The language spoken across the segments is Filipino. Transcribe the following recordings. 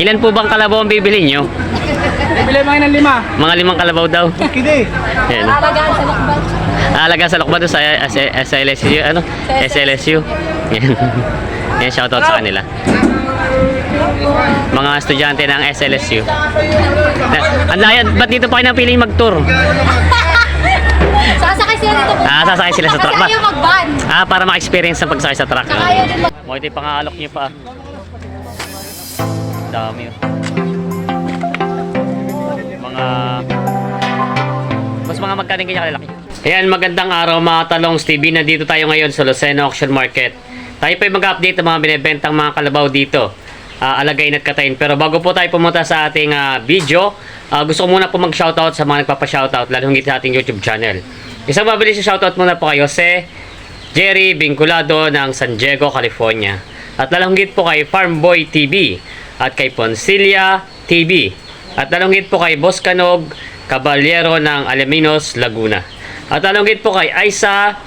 Ilan po bang kalabaw ang bibili nyo? Bili mga ng lima. Mga limang kalabaw daw. Kidi. Yan. Alagaan sa lakban. Alaga sa lokba doon sa S- SLSU, ano? SLSU. Yan. Yan, shoutout sa kanila. Mga estudyante ng SLSU. Ang layan, ba't dito pa kayo napiling mag-tour? Sasakay sila dito. Ah, sasakay sila sa truck? Kasi ayaw mag-van. Ah, para ma-experience ng pagsakay sa truck. Saka ayaw din mag- Mo ito yung pangalok niyo pa. Dami oh. Mga Mas mga magkano kanya kalalaki? Ayan, magandang araw mga talong TV. Nandito tayo ngayon sa Lucena Auction Market. Tayo pa mag-update ng mga binibentang mga kalabaw dito. Ah, alagayin at katayin. Pero bago po tayo pumunta sa ating ah, video, ah, gusto ko muna po mag-shoutout sa mga nagpapa-shoutout, lalo hingit sa ating YouTube channel. Isang mabilis sa shoutout muna po kayo si Jerry Vinculado ng San Diego, California. At lalunggit po kay Farmboy TV at kay Poncilia TV. At lalunggit po kay Boss Canog Caballero ng Alaminos, Laguna. At lalunggit po kay Aisa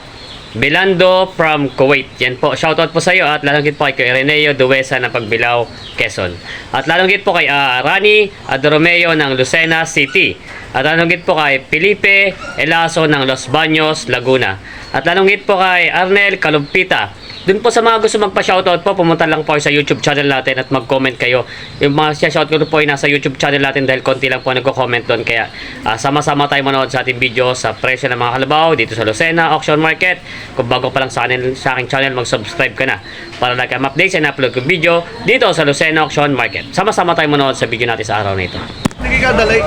Belando from Kuwait. Yan po. Shoutout po sa iyo at lalunggit po kay Reneo Duwesa ng Pagbilao, Quezon. At lalunggit po kay ah, Rani Adromeo ng Lucena City. At lalunggit po kay Felipe Elaso ng Los Baños, Laguna. At lalunggit po kay Arnel Kalumpita. Dun po sa mga gusto magpa-shoutout po, pumunta lang po kayo sa YouTube channel natin at mag-comment kayo. Yung mga shoutout ko po ay nasa YouTube channel natin dahil konti lang po nagko-comment doon. Kaya ah, sama-sama tayo manood sa ating video sa presyo ng mga kalabaw dito sa Lucena Auction Market. Kung bago pa lang sa, akin, sa aking channel, mag-subscribe ka na para lagi ang updates and upload kong video dito sa Lucena Auction Market. Sama-sama tayo manood sa video natin sa araw na ito. Sige ka, dalay.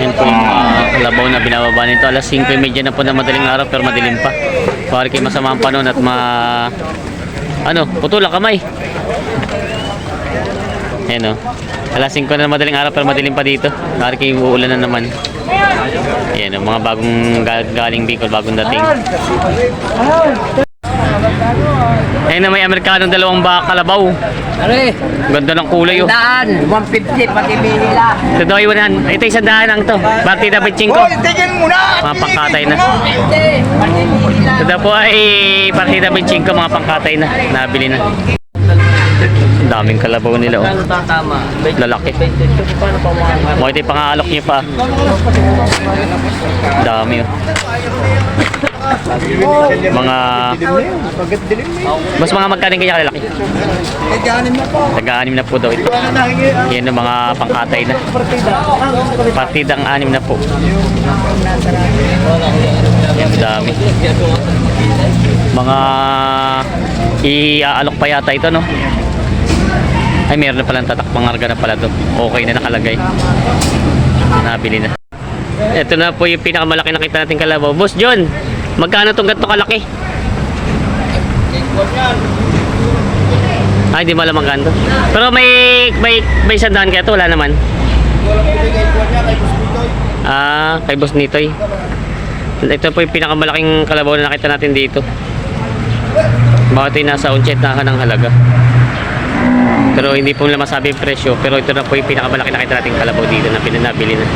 Yan po yung mga kalabaw na binababa nito. Alas 5.30 na po na madaling araw pero madilim pa. Para kayo masama ang panahon at ma... Ano, putulak kamay. Yan o. Alas 5 na madaling araw pero madilim pa dito. Para kayo uulan na naman. Yan o, mga bagong gal- galing Bicol, bagong dating. Ayun na may Amerikanong dalawang baka kalabaw. Are, Ganda ng kulay oh. daan, 150 pati nila. Ito daw ay 100. Ito isang daan lang to. Partida 25. Hoy, tigil mo na! Mga pangkatay na. 50 pati nila. Ito po ay partida 25 mga pangkatay na. Nabili na. Ang daming kalabaw nila oh. Lalaki. Mo ito yung pangalok niyo pa. Dami oh. Mga mas mga magkaling kanya kalalaki. Eh, ganin mo po. Taga-anim na po daw ito. Yan ang mga pangkatay na. partida? Partidang anim na po. Yan, dami. Mga iaalok pa yata ito, no? Ay, meron na palang tatak pangarga na pala to. Okay na nakalagay. Nabili na. Ito na po yung pinakamalaki nakita natin kalabaw. Boss John, magkano itong ganito kalaki? Ay, di malamang ganito. Pero may may may sandaan kaya to wala naman. Ah, kay Boss Nitoy. Ito po yung pinakamalaking kalabaw na nakita natin dito. Bakit ay nasa unchet na ng halaga. Pero hindi po nila masabi yung presyo. Pero ito na po yung pinakamalaki nakita natin kalabaw dito na pinanabili na.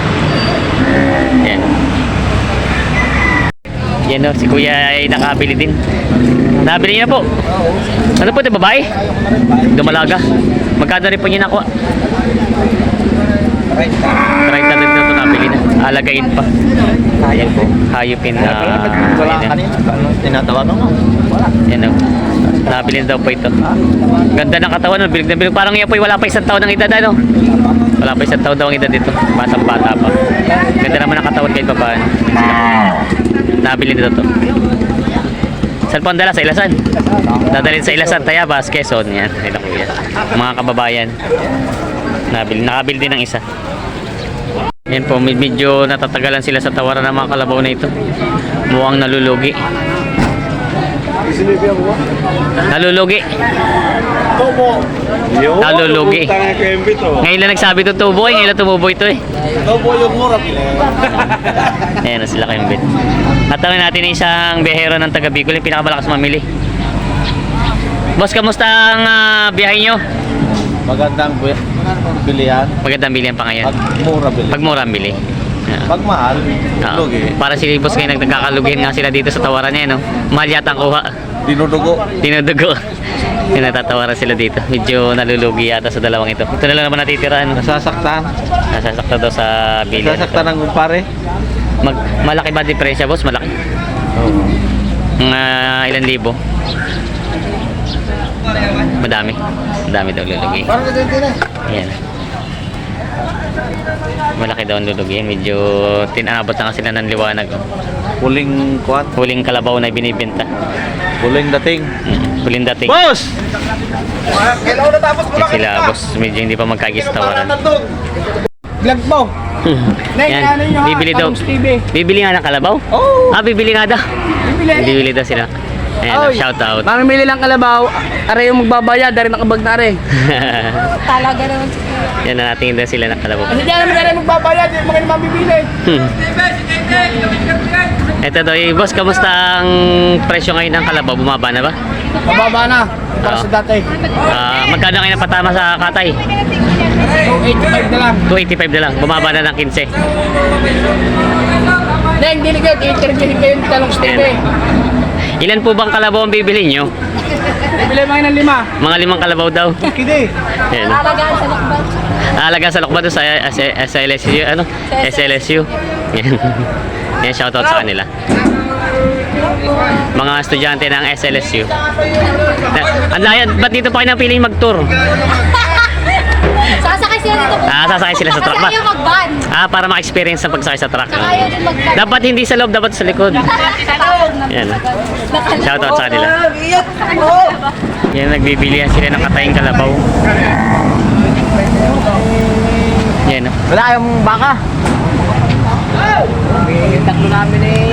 Yan. Yan o, si Kuya ay nakabili din. Nabili niya po. Ano po ito, babae? Dumalaga. Magkano rin po niya nakuha? 30 na din ito nabili na. Alagayin pa. Ayan po. Hayupin na. Wala ayan na. kanina. Tinatawagan mo. Yan o. Nabili na daw po ito. Ganda ng katawan. no? Bilig na bilig. Parang yan po wala pa isang taon ng edad. Ano? Wala pa isang taon daw ang edad dito. Batang bata pa. Ganda naman ang katawan kahit pa paano. Nabili na to. Saan po dala? Sa Ilasan? Dadalhin sa Ilasan, Tayabas, Quezon. Yan. Ito yan. Mga kababayan. Nabili. Nakabili din ng isa. Yan po, med- medyo natatagalan sila sa tawaran ng mga kalabaw na ito. Mukhang nalulugi. Nalulugi. Yo, Nalulugi. Ngayon lang nagsabi ito tubo eh. Ngayon lang tumubo ito eh. Tomo yung mura. Ayan na sila kayong bit. At tanongin natin isang biyahero ng taga Bicol, yung pinakamalakas mamili. Boss, kamusta ang ah, biyahe nyo? Magandang bilihan. Magandang bilihan pa ngayon. At mura bilihan. Pag mura bili. Pag mahal, Ah, lugi. para si Boss ngayon nagkakalugihin nga sila dito sa tawaran niya, no? Mahal yata ang kuha. Dinudugo. Tinudugo. Yung natatawaran sila dito. Medyo nalulugi yata sa dalawang ito. Ito na lang naman natitira. Ano? Nasasaktan. Nasasakta daw sa bili. Nasasaktan ng kumpare. Mag, malaki ba diferensya, boss? Malaki. Mga ilan libo? Madami. Madami daw lulugi. Ayan. Malaki daw ang lulugi. Medyo tinabot na nga sila ng liwanag. oh. Huling kuwan. Huling kalabaw na binibenta. Huling dating. Mm, Huling dating. Boss! Kailangan natapos ko Yan sila, boss. Medyo hindi pa magkagis tawaran. Vlog mo. Yan. Bibili daw. Bibili nga ng kalabaw? Oh. Ah, bibili nga daw. Bibili. Bibili daw sila. Ayan, Oy. shout out. Mamimili lang kalabaw. Aray yung magbabayad. Dari nakabag na aray. Talaga naman si Yan na natin daw sila ng kalabaw. Kasi diyan naman aray magbabayad. Yung mga mamimili. Ito daw, eh, boss, kamusta ang presyo ngayon ng kalabaw? Bumaba na ba? Mababa na. Para Oo. sa dati. Ah, magkano kayo napatama sa katay? 285 na lang. 285 na lang. Bumaba na ng 15. Deng, diligate. Interviewin kayo ng talong TV. Ilan po bang kalabaw ang bibili nyo? Bibili mga ng lima. Mga limang kalabaw daw. Kidi. Ayan. Alagaan sa lakban. Alaga sa lokba doon sa SLSU, ano? SLSU. Yan. Yan, shoutout sa kanila. Mga estudyante ng SLSU. Ang layan, ba't dito pa kayo napiling mag-tour? sasakay sila sa truck ba? Kasi ayaw mag-van. Ah, para ma-experience ng pagsakay sa truck. Saka ayaw din mag-van. Dapat hindi sa loob, dapat sa likod. Yan. Shoutout sa kanila. Yan, nagbibilihan sila ng katayang kalabaw. Yan, oh. Wala kayong baka. Tatlo namin eh.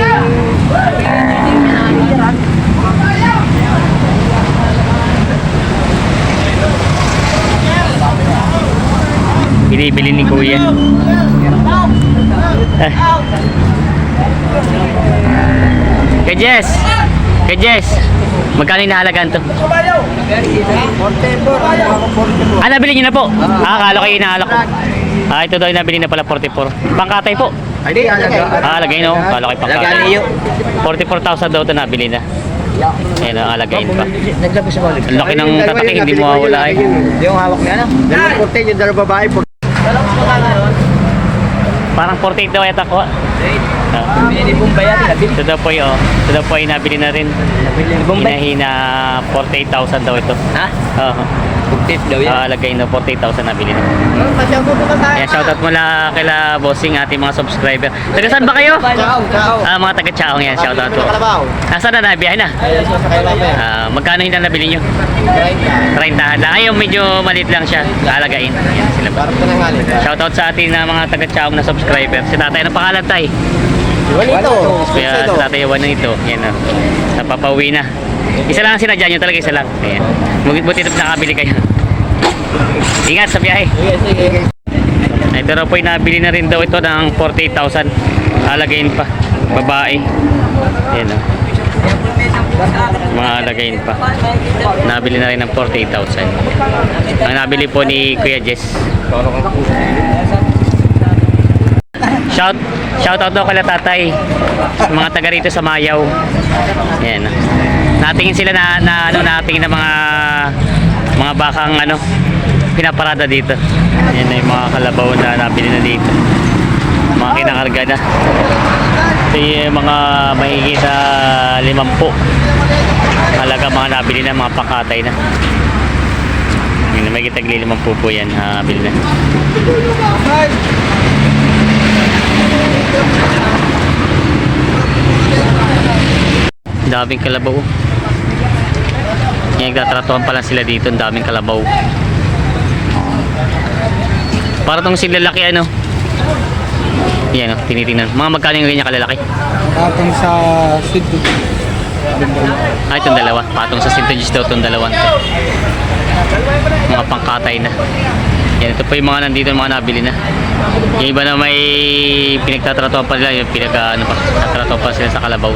Binibili ni Kuya. Kay Jess! Magkano inahalagaan to? Ah, nabili niyo na po? Ah, akala ko yung inahalak ko. Ah, ito daw nabili na pala 44. Pangkatay po. Hindi, alaga. Ah, alagay no? Akala ko pangkatay. 44,000 daw ito nabili na. Ayan, ang alagayin pa. Naglabas sa. Ang laki ng tatakik, hindi mo mawawala eh. Yung hawak niya, ano? Dalawang porte, yung dalawang babae. Parang 48 daw yata ko. Ah. Hindi pong bayad, nabili. Po yun. Ito daw po ay nabili na rin. Hinahina 48,000 daw ito. Ha? Oo. Pugtit daw yan. Ah, lagay na 48,000 nabili na. Pasyang po ka tayo. Ayan, shoutout mula kila bossing ating mga subscriber. Taga saan ba kayo? Ciao, ciao. Ah, mga taga Chaong yan. Shoutout po. Kalabaw. Nasaan na nabiyahe na? Ayun, sasakay namin. Ah, magkano yung nabili nyo? Right na. 30 lang. Ayaw, medyo maliit lang siya. Alagain. Ayan sila ba. Shoutout sa ating na mga taga Chaong na subscriber. Si tatay ng pangalan tay. Walito. Kaya sa tatay Juan na ito. Yan o. Napapauwi na. Isa lang ang sinadya nyo talaga. Isa lang. Ayan. Buti buti na nakabili kayo. Ingat sa biyahe. Ito raw po ay nabili na rin daw ito ng 48,000. Alagayin pa. Babae. Yan o. Mga alagayin pa. Nabili na rin ng 48,000. Ang nabili po ni Kuya Jess. Shout shout out daw kala tatay. Mga taga rito sa Mayaw. Yan. Natingin sila na, na ano natingin na mga mga bakang ano pinaparada dito. Yan na yung mga kalabaw na nabili na dito. Mga kinakarga na. Ito yung mga mahigit sa limampu. Halaga mga nabili na, mga pakatay na. May kitagli limampu po yan, nabili na. Daming kalabaw. Yan, nagtatratuhan pa lang sila dito. Ang daming kalabaw. Para tong silalaki ano. Yan o, tinitingnan. Mga magkano yung ganyan kalalaki? Tapos sa Siddo. Ah, itong dalawa. Patong sa Sintonjis daw itong dalawa. Mga pangkatay na. Yan, ito po yung mga nandito, mga nabili na. Yung iba na may pinagtatratuhan pa nila, yung pinag, ano pa, tatratuhan pa sila sa kalabaw.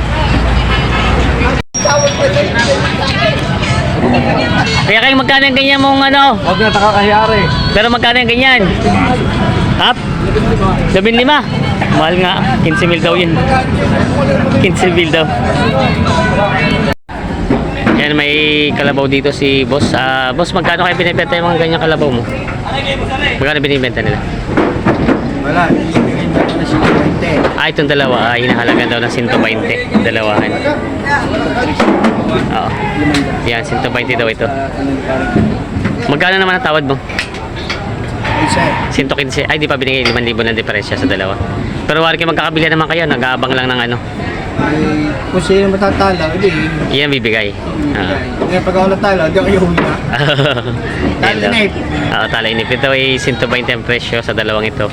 Kaya kayo magkano yung ganyan mong ano? Huwag na takakayari. Pero magkano yung ganyan? Up? 75. Mahal nga. 15 mil daw yun. 15 mil daw. Yan, may kalabaw dito si boss. Ah, boss, magkano kayo binibenta yung mga ganyang kalabaw mo? Magkano binibenta nila? Wala, ibigay na na si Clemente. Ah, itong dalawa, ah, hinahalagan daw ng 120. Dalawahan. Oo. Yan, 120 daw ito. Magkano naman ang tawad mo? Isa. 115. Ay, di pa binigay 5,000 ng diferensya sa dalawa. Pero wari kayo magkakabila naman kayo, nag-aabang lang ng ano. Eh, kung sino matatala, hindi. Iyan bibigay. Ah. Ngayon pag ako natala, hindi ako yung na. Yan daw. Talinip. Oo, talinip. Ito ay 120 ang presyo sa dalawang ito.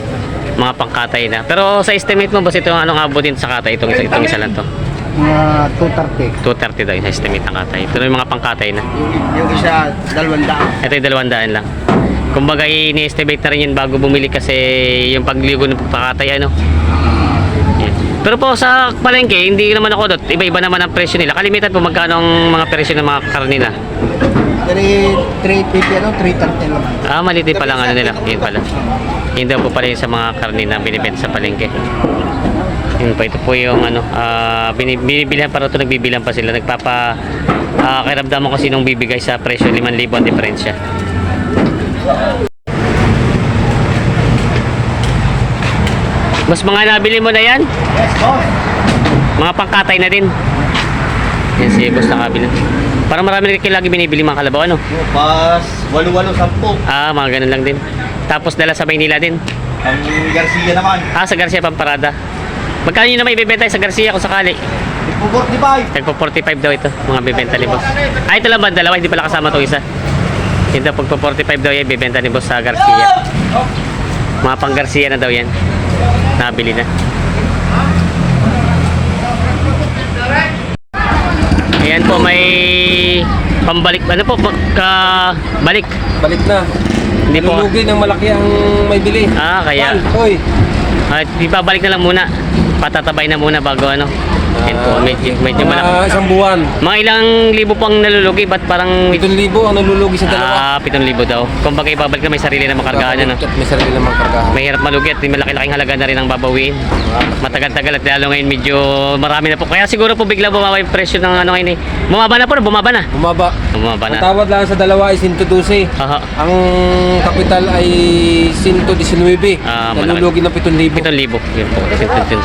Mga pangkatay na. Pero sa estimate mo, boss, ito anong abutin sa katay? Itong, isa- itong isa lang to. Mga 230. 230 daw yung estimate ng katay. Ito yung mga pangkatay na. Yung isa, dalawang daan. Ito yung dalawang daan lang. Kumbaga, ini-estimate na rin yun bago bumili kasi yung pagligo ng pagkakatay, ano. Pero po sa palengke, hindi naman ako dot. Iba-iba naman ang presyo nila. Kalimitan po magkano ang mga presyo ng mga karne na. 3, 350, ano? 330 lang. Ah, maliit din pala ang ano nila. Yun pala. Yun daw po pala yung sa mga karne na binibenta sa palengke. Yun pa, ito po yung ano, ah bini- binibilihan para ito nagbibilang pa sila. Nagpapa, ah kiramdaman ko sinong bibigay sa presyo 5,000 ang diferensya. Mas mga nabili mo na yan? Mga pangkatay na din. Yan si boss nakabili. Parang marami rin kayo lagi binibili mga kalabaw, ano? Pas, walo-walo, sampu. Ah, mga ganun lang din. Tapos dala sa Maynila din. Ang Garcia naman. Ah, sa Garcia Pamparada. Magkano yun na may ibibenta sa Garcia kung sakali? 45. Tagpo 45 daw ito, mga bibenta ni boss. Ah, ito lang ba? Dalawa, hindi pala kasama itong isa. Ito, pagpo 45 daw yan, bibenta ni boss sa Garcia. Mga pang Garcia na daw yan. Nabili na. Ayan po, may pambalik. Ano po? Ka, balik. Balik na. Hindi po. Lulugi ng malaki ang may bili. Ah, kaya. Hoy. At ibabalik na lang muna. Patatabay na muna bago ano. Yan po, medyo, medyo Mga malaki. isang buwan. Mga ilang libo pang nalulugi, ba't parang... 7,000 ang nalulugi sa dalawa. Ah, 7,000 daw. Kung bagay ibabalik na may sarili na makargahan ano. May sarili namang kargahan. Mahirap malugi at may malaki-laking halaga na rin ang babawiin. Matagal-tagal at lalo ngayon medyo marami na po. Kaya siguro po bigla bumaba yung presyo ng ano ngayon eh. Bumaba na po, bumaba na. Bumaba. Bumaba na. Ang tawad lang sa dalawa ay 112. Aha. Ang kapital ay 119. Ah, nalulugi ng 7,000. 7,000. Yun po. Yun, yun.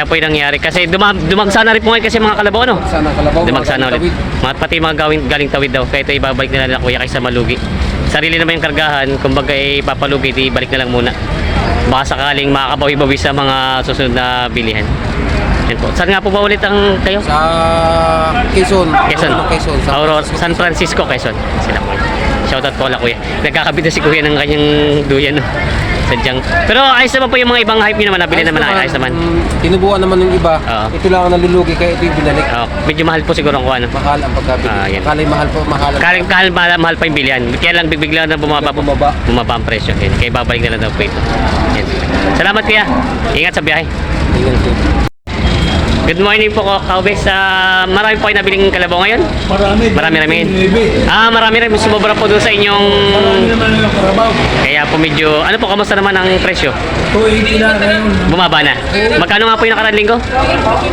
Kaya po yung nangyari. Kasi duma dumagsa na rin po ngayon kasi mga kalabaw ano. Sana kalabaw. Dumagsa na ulit. Mga, pati mga gawing, galing tawid daw. Kaya ito ibabalik nila na kuya kaysa malugi. Sarili naman yung kargahan. Kumbaga eh, papalugi, di balik na lang muna. Baka sakaling makakabawi-bawi sa mga susunod na bilihan. Yan po. Saan nga po ba ulit ang kayo? Sa Quezon. Quezon. Quezon. Sa Aurora, San Francisco, Quezon. Sila po. Shoutout po kala kuya. Nagkakabit na si kuya ng kanyang duyan. No? Sadyang. Pero ayos naman po yung mga ibang hype nyo naman. Nabili naman. Ayos naman. Mm, Tinubuan naman ng iba. Oo. Ito lang ang nalulugi kaya ito yung binalik. Oh, medyo mahal po siguro ang kuha. No? Mahal ang pagkabili. Ah, yan. Kalay mahal po, mahal. Kahit kahit mahal, mahal pa yung bilihan. Kaya lang bigla na bumaba po. Bumaba. Bumaba ang presyo. Yan. Kaya babalik na lang daw po ito. Yan. Salamat kuya. Ingat sa biyahe. Tingnan ko. Good morning po Kaubes. Uh, marami po kayo nabiling kalabaw ngayon? Marami. Marami rami. Ah, marami rin. Sumobra po doon sa inyong... naman ang karabaw. Kaya po medyo... Ano po, kamusta naman ang presyo? 280 na ngayon. Bumaba na. Magkano nga po yung nakaraan linggo?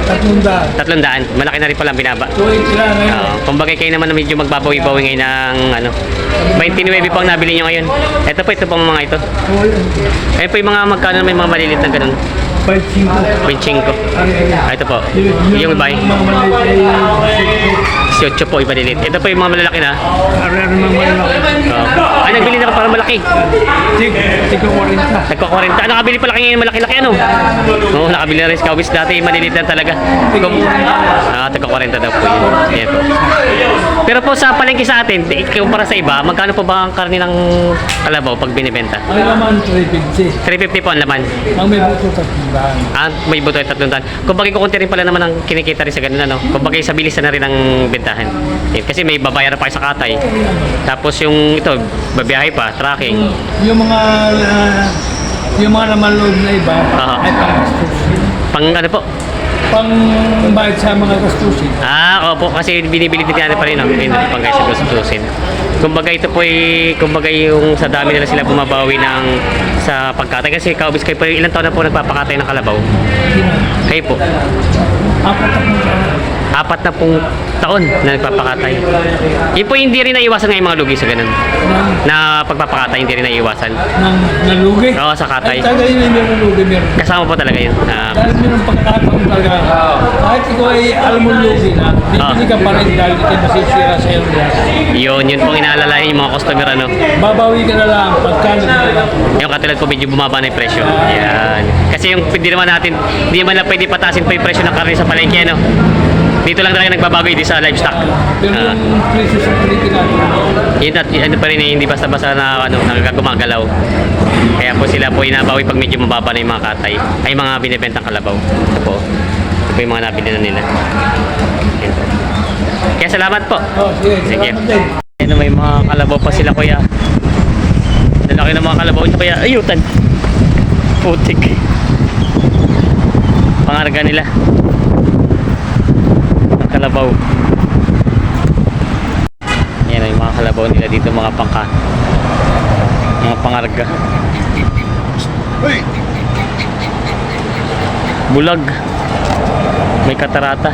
Tatlong daan. Tatlong daan. Malaki na rin pala ang binaba. 280 na ngayon. Oo. kumbaga kayo naman na medyo magbabawi-bawi ngayon ng ano. 29 po ang nabili nyo ngayon. Ito po, ito pong mga ito. Ayun po yung mga magkano may mga malilit na ganun. 5-5. 25. Ah, ito po. Yung iba, Mga maliit ay 18 po iba malilit. Ito po yung mga malalaki na. Ano mga malaki. Oo. ay, nagbili na ka para malaki. Tig 40. Nagko-40. Ah, nakabili pala kayo ngayon malaki-laki ano? Oo, nakabili na rin sa Kawis dati. Maliliit lang talaga. Ah, tagko-40 daw po yun. Ayan po. Po sa palengke sa atin, di- kumpara sa iba, magkano po ba ang karne ng kalabaw pag binibenta? Ang laman 350. 350 po ang laman. Ang may buto tatlong daan. Ah, may buto ay tatlong daan. Kung bagay kukunti rin pala naman ang kinikita rin sa ganun ano. Kung bagay sa bilisan na rin ang bentahan. Eh, kasi may babayaran pa sa katay. Tapos yung ito, babiyahe pa, tracking. Yung mga ah, yung mga naman loob na iba Aha. ay pangastos. Pang ano po? Pang bayad sa mga gastusin. Ah, opo, kasi binibili din natin pa rin ang pang guys sa gustusin. Kumbaga ito po ay, kumbaga yung sa dami nila sila bumabawi ng sa pagkatay. Kasi kaubis kayo po, ilang taon na po nagpapakatay ng kalabaw? Kayo po, Apat na apat na pong taon na nagpapakatay. Yun po hindi rin naiwasan ng mga lugi sa ganun. Na pagpapakatay hindi rin naiwasan. ng nalugi. Oo, sa katay. Ay, talaga yun yung nalugi meron. Kasama po talaga yun. Ah, Dahil meron pagkakataon talaga. Kahit ikaw ay alam mo lugi na, bibili ka pa rin dahil ito masisira sa iyo. yun, yun pong inaalalayan yung mga customer ano. Babawi ka na lang pagka. Yung katulad po medyo bumaba na yung presyo. Yan. Kasi yung hindi naman natin, hindi naman na pwede patasin pa yung presyo ng karne sa palengke, ano? Dito lang talaga nagbabago hindi sa livestock. Pero Ah, yung presyo sa natin, yun at ano pa rin eh, hindi basta-basta na ano, nagagumagalaw. Kaya po sila po inabawi pag medyo mababa na yung mga katay. Ay mga binibentang kalabaw. Ito po. Ito po yung mga nabili na nila. Po. Kaya salamat po. oh, sige, Sige. salamat din. Ano may mga kalabaw pa sila kuya. Lalaki ng mga kalabaw ito kuya. Ayutan. Putik. Pangarga nila. Ang kalabaw. Yan ay mga kalabaw nila dito mga pangka. Mga pangarga. Bulag. May katarata.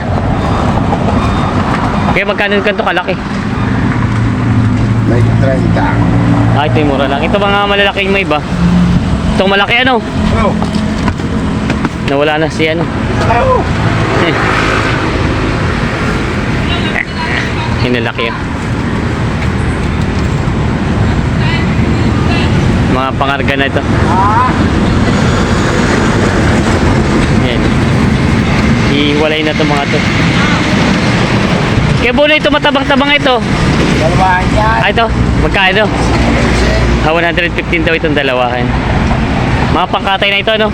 Kaya magkano ganito kalaki? May 30. Ah, ito yung mura lang. Ito mga malalaking may iba. Itong malaki ano? Oh. Nawala na si ano. Oh. Yun. Mga pangarga na ito. Yan. Ihiwalay na ito mga to. Kaya bulo ito matabang-tabang ito. Dalawahan yan. Ah, ito. Magkano? Ah, 115 daw itong dalawa. Ayan. Mga pangkatay na ito, no?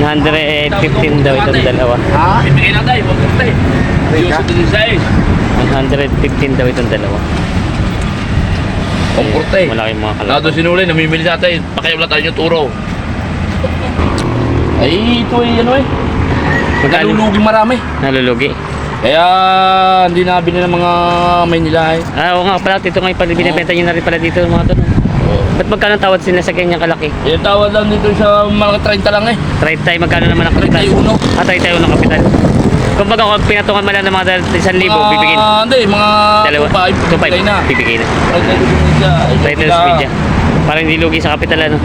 115 daw itong dalawa. Ha? Bibigay na tayo, wag tayo. Teka. Yung din sa 115 daw itong dalawa. Ang kurte. Malaki mga Lado kalabaw. sinuli, namimili sa tayo. Pakiwala tayo yung turo. Ay, ito ay ano eh. Magkano? Nalulugi marami. Nalulugi. Kaya hindi nabili ng mga Maynila eh. Ah, oo nga pala. Ito nga yung binibenta nyo na rin pala dito mga to. Ba't magkano tawad sila sa ganyang kalaki? Yung tawad lang dito sa mga 30 lang eh. 30 magkano naman ang kapital? 31. Ah, 31 ang kapital. Kung baga kung pinatungan mo lang ng mga 1,000 libo, Mga- bibigyan. Hindi, mga Dalawa. 2.5. 2.5. Bibigay na. Bibigay na. 30 Title speed yan. Para hindi lugi sa kapital ano.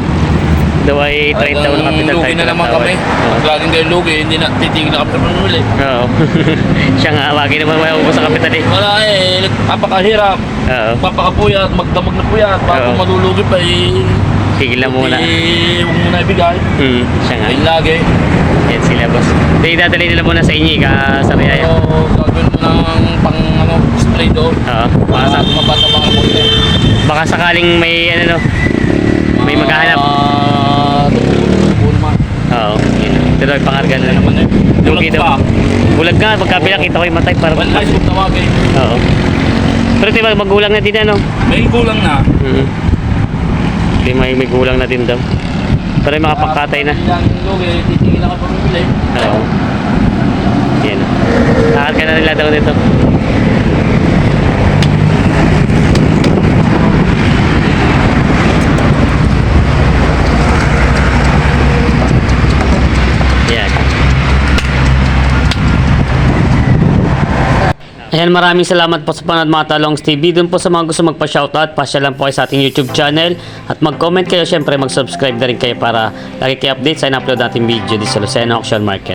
Daw ay 30 ang kapital. Lugi 30 na naman tawad. kami. Oo. Laging kayo lugi, hindi na titigil na kami sa pamimili. Oo. Siya nga, wagi naman may ubos sa kapital eh. Wala eh, napakahirap. Oo. Papakapuyat, magdamag na puyat. Bago Oo. malulugi pa eh. Tigil na muna. Eh, huwag muna ibigay. Hmm, siya nga. Ayun lagi. Yan sila boss. Ito idadali nila muna sa inyo ka sa Riyaya. So, gagawin mo ng pang ano, display doon. Oo. Para sa mabata mga konti. baka sakaling may ano no. May maghahanap. Ah, tubo naman. Oo. Yun. Yung pangarga na Naman eh. Lugi Bulag daw. pa. Bulag nga, pagkabila kita ko yung matay para Well, guys, huwag tawagin. Oo. Pero yung magulang na din ano. May kulang na. Mhm. Hindi may, may gulang na din daw. Pero yung mga pangkatay na. Ilang lugi, titigil na ka pamimili. Oo. Yan. Kakarga na nila daw dito. Yan. Ayan, maraming salamat po sa panood mga Talongs TV. Doon po sa mga gusto magpa-shoutout, pasya lang po kayo sa ating YouTube channel. At mag-comment kayo, syempre mag-subscribe na rin kayo para lagi kayo update sa in-upload natin video dito sa Lucena Auction Market.